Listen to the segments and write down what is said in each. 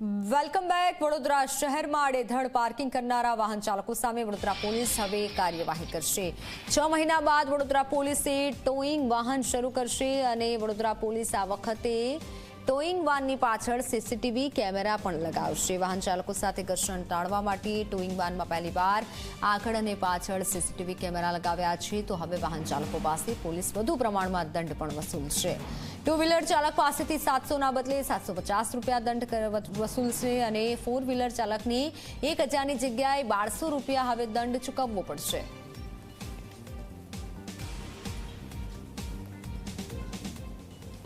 Welcome back Vadodara શહેરમાં આડેધડ parking કરનારા વાહન ચાલકો સામે વડોદરા પોલીસ હવે કાર્યવાહી કરશે. છ મહિના બાદ વડોદરા પોલીસે ટોઈંગ વાહન શરૂ કરશે અને વડોદરા પોલીસ આ વખતે ટોઈંગ વાનની પાછળ સીસીટીવી કેમેરા પણ લગાવશે. વાહન ચાલકો સાથે ઘર્ષણ ટાળવા માટે ટોઈંગ વાનમાં પહેલીવાર આગળ અને પાછળ સીસીટીવી કેમેરા લગાવ્યા છે. તો હવે વાહન ચાલકો પાસે પોલીસ વધુ પ્રમાણમાં દંડ પણ વસૂલશે ટુ વ્હીલર ચાલક પાસેથી સાતસોના બદલે સાતસો પચાસ રૂપિયા દંડ વસૂલશે અને ફોર વ્હીલર ચાલકની એક હજારની જગ્યાએ બારસો રૂપિયા હવે દંડ ચૂકવવો પડશે.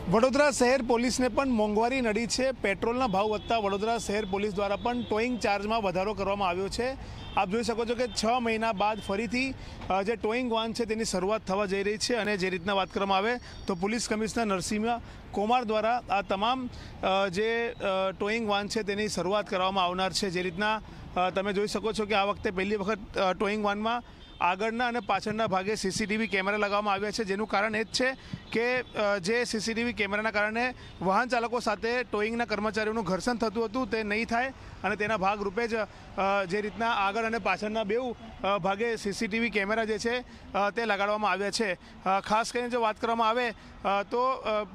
વડોદરા શહેર પોલીસને પણ મોંઘવારી નડી છે. પેટ્રોલના ભાવ વધતા વડોદરા શહેર પોલીસ દ્વારા પણ ટોઈંગ ચાર્જમાં વધારો કરવામાં આવ્યો છે. આપ જોઈ શકો છો કે છ મહિના બાદ ફરીથી જે ટોઈંગ વાન છે તેની શરૂઆત થવા જઈ રહી છે અને જે રીતના વાત કરવામાં આવે તો પોલીસ કમિશનર નરસિંહ કુમાર દ્વારા આ તમામ જે ટોઈંગ વાન છે તેની શરૂઆત કરવામાં આવનાર છે. જે રીતના તમે જોઈ શકો છો કે આ વખતે પહેલી વખત ટોઈંગ વાનમાં આગળના અને પાછળના ભાગે સીસીટીવી કેમેરા લગાવવામાં આવ્યા છે. જેનું કારણ એ જ છે કે જે સીસીટીવી કેમેરાના કારણે વાહન ચાલકો સાથે ટોઈંગના કર્મચારીઓનું ઘર્ષણ થતું હતું, તે નહીં થાય. અને તેના ભાગરૂપે જ જે રીતના આગળ અને પાછળના બેઉ ભાગે સીસીટીવી કેમેરા જે છે તે લગાડવામાં આવ્યા છે. ખાસ કરીને જો વાત કરવામાં આવે તો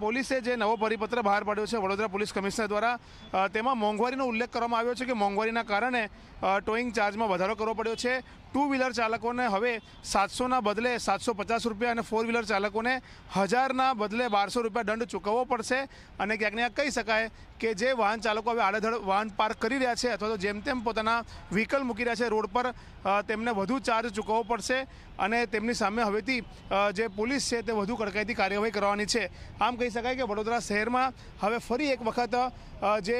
પોલીસે જે નવો પરિપત્ર બહાર પાડ્યો છે વડોદરા પોલીસ કમિશનર દ્વારા તેમાં મોંઘવારીનો ઉલ્લેખ કરવામાં આવ્યો છે કે મોંઘવારીના કારણે ટોઈંગ ચાર્જમાં વધારો કરવો પડ્યો છે. ટુ વ્હીલર ચાલકોને હવે સાતસોના બદલે સાતસો પચાસ રૂપિયા અને ફોર વ્હીલર ચાલકોને હજારના બદલે બારસો રૂપિયા દંડ ચૂકવવો પડશે. અને ક્યાંક ને કહી શકાય કે જે વાહન ચાલકો હવે આડેધડ વાહન પાર્ક કરી રહ્યા છે અથવા તો જેમ તેમ પોતાના વ્હીકલ મૂકી રહ્યા છે, રોડ પર તેમને વધુ ચાર્જ ચૂકવવો પડશે અને તેમની સામે હવેથી જે પોલીસ છે તે વધુ કડકાઈથી કાર્યવાહી કરવાની છે. આમ કહી શકાય કે વડોદરા શહેરમાં હવે ફરી એક વખત જે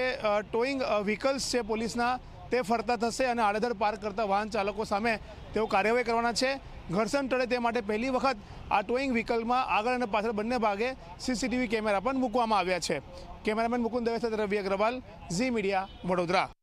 ટોઈંગ વ્હીકલ્સ છે પોલીસના, તે ફરતા થશે અને આડેધડ પાર્ક કરતા વાહન ચાલકો સામે તેઓ કાર્યવાહી કરવાના છે. ઘર્ષણ ટળે તે માટે પહેલી વખત આ ટોઈંગ વ્હીકલમાં આગળ અને પાછળ બંને ભાગે સીસીટીવી કેમેરા પણ મૂકવામાં આવ્યા છે. કેમેરામેન મુકુંદ દવે સાથે રવિ અગ્રવાલ, ઝી મીડિયા, વડોદરા.